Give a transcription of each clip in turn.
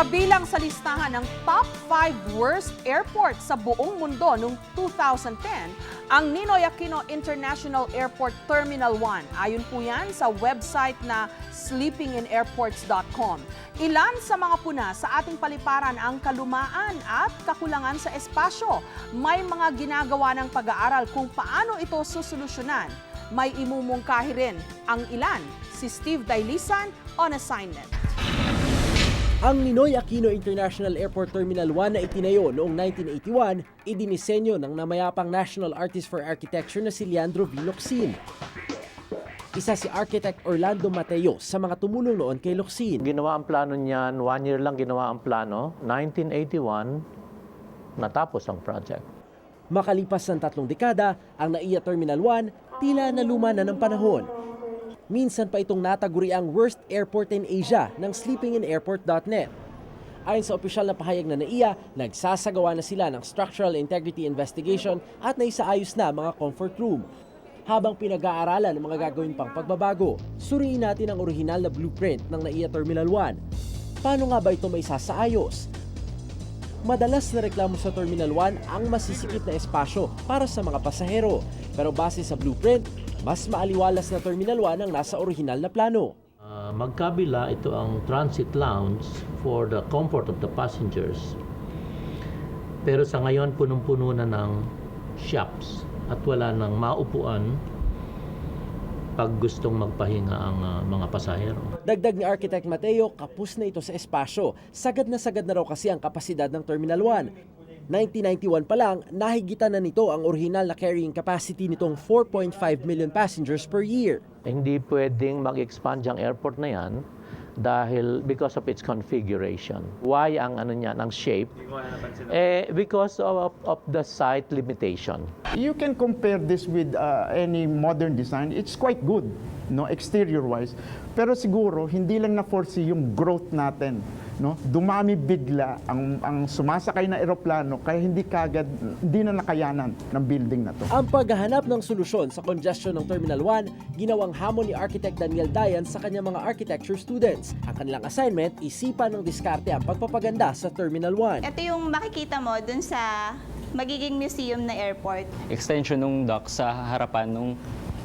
Kabilang sa listahan ng top 5 worst airports sa buong mundo noong 2010, ang Ninoy Aquino International Airport Terminal 1. Ayon po yan sa website na sleepinginairports.com. Ilan sa mga puna sa ating paliparan ang kalumaan at kakulangan sa espasyo. May mga ginagawa ng pag-aaral kung paano ito susolusyonan. May imumungkahi rin ang ilan. Si Steve Dailisan on assignment. Ang Ninoy Aquino International Airport Terminal 1 na itinayo noong 1981, idinisenyo ng namayapang National Artist for Architecture na si Leandro V. Locsin. Isa si Architect Orlando Mateo sa mga tumulong noon kay Locsin. Ginawa ang plano niyan, one year lang ginawa ang plano. 1981, natapos ang project. Makalipas ng tatlong dekada, ang NAIA Terminal 1 tila naluma na ng panahon. Minsan pa itong nataguri ang worst airport in Asia ng sleepinginairport.net. Ayon sa opisyal na pahayag na NAIA, nagsasagawa na sila ng structural integrity investigation at naisaayos na mga comfort room. Habang pinag-aaralan ng mga gagawin pang pagbabago, suriin natin ang orihinal na blueprint ng NAIA Terminal 1. Paano nga ba ito may sasaayos? Madalas na reklamo sa Terminal 1 ang masisikip na espasyo para sa mga pasahero. Pero base sa blueprint, mas maaliwalas na Terminal 1 ang nasa orihinal na plano. Ah, magkabila ito ang transit lounge for the comfort of the passengers. Pero sa ngayon, punong-puno na ng shops at wala nang maupuan pag gustong magpahinga ang ah, mga pasahero. Dagdag ni Architect Mateo, kapus na ito sa espasyo. Sagad na sagad na raw kasi ang kapasidad ng Terminal 1. 1991 pa lang, nahigitan na nito ang orihinal na carrying capacity nitong 4.5 million passengers per year. Hindi pwedeng mag-expand yung airport na yan dahil because of its configuration. Why ang ano niya, ang shape? Eh, because of, of the site limitation. You can compare this with uh, any modern design. It's quite good, no, exterior-wise. Pero siguro hindi lang na-foresee yung growth natin, no? Dumami bigla ang ang sumasakay na eroplano kaya hindi kagad hindi na nakayanan ng building na to. Ang paghahanap ng solusyon sa congestion ng Terminal 1, ginawang hamon ni Architect Daniel Dayan sa kanyang mga architecture students. Ang kanilang assignment, isipan ng diskarte ang pagpapaganda sa Terminal 1. Ito yung makikita mo dun sa magiging museum na airport. extension ng dock sa harapan ng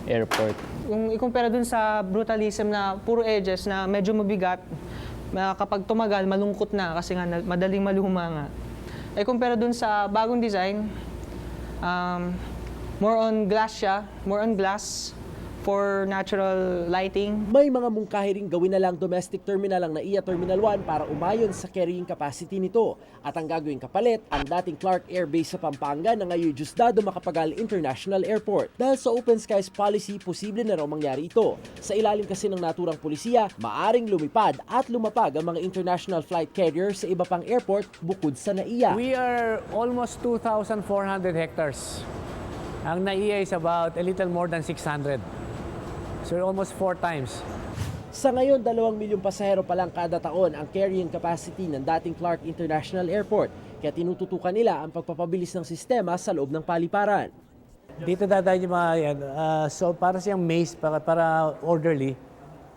airport. Kung ikumpara dun sa brutalism na puro edges na medyo mabigat, kapag tumagal, malungkot na kasi nga madaling maluma nga. Ay kumpara dun sa bagong design, um, more on glass siya, more on glass for natural lighting. May mga mungkahi ring gawin na lang domestic terminal ang NAIA Terminal 1 para umayon sa carrying capacity nito. At ang gagawing kapalit, ang dating Clark Air Base sa Pampanga na ngayon Diosdado Macapagal International Airport. Dahil sa open skies policy, posible na raw mangyari ito. Sa ilalim kasi ng naturang polisiya, maaring lumipad at lumapag ang mga international flight carrier sa iba pang airport bukod sa NAIA. We are almost 2,400 hectares. Ang NAIA is about a little more than 600. So almost four times. Sa ngayon, dalawang milyong pasahero pa lang kada taon ang carrying capacity ng dating Clark International Airport. Kaya tinututukan nila ang pagpapabilis ng sistema sa loob ng paliparan. Dito dadaan yung mga yan. ah, so para siyang maze, para, para orderly,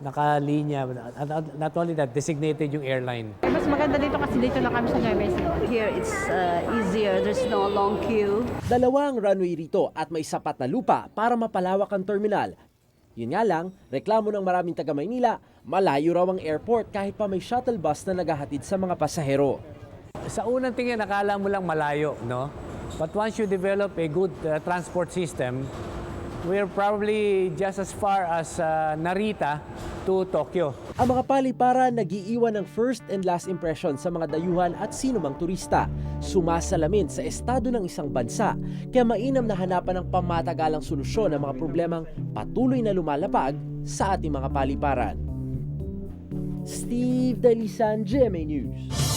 nakalinya. At- Not only that, designated yung airline. Mas maganda dito kasi dito lang kami sa Ecija. Here, it's uh, easier. There's no long queue. Dalawang runway rito at may sapat na lupa para mapalawak ang terminal. Yun nga lang, reklamo ng maraming taga Maynila, malayo raw ang airport kahit pa may shuttle bus na naghahatid sa mga pasahero. Sa unang tingin, nakala mo lang malayo, no? But once you develop a good uh, transport system, we're probably just as far as uh, Narita to Tokyo. Ang mga paliparan nagiiwan ng first and last impression sa mga dayuhan at sino mang turista. Sumasalamin sa estado ng isang bansa, kaya mainam na hanapan ng pamatagalang solusyon ang mga problemang patuloy na lumalapag sa ating mga paliparan. Steve Dalisan, GMA News.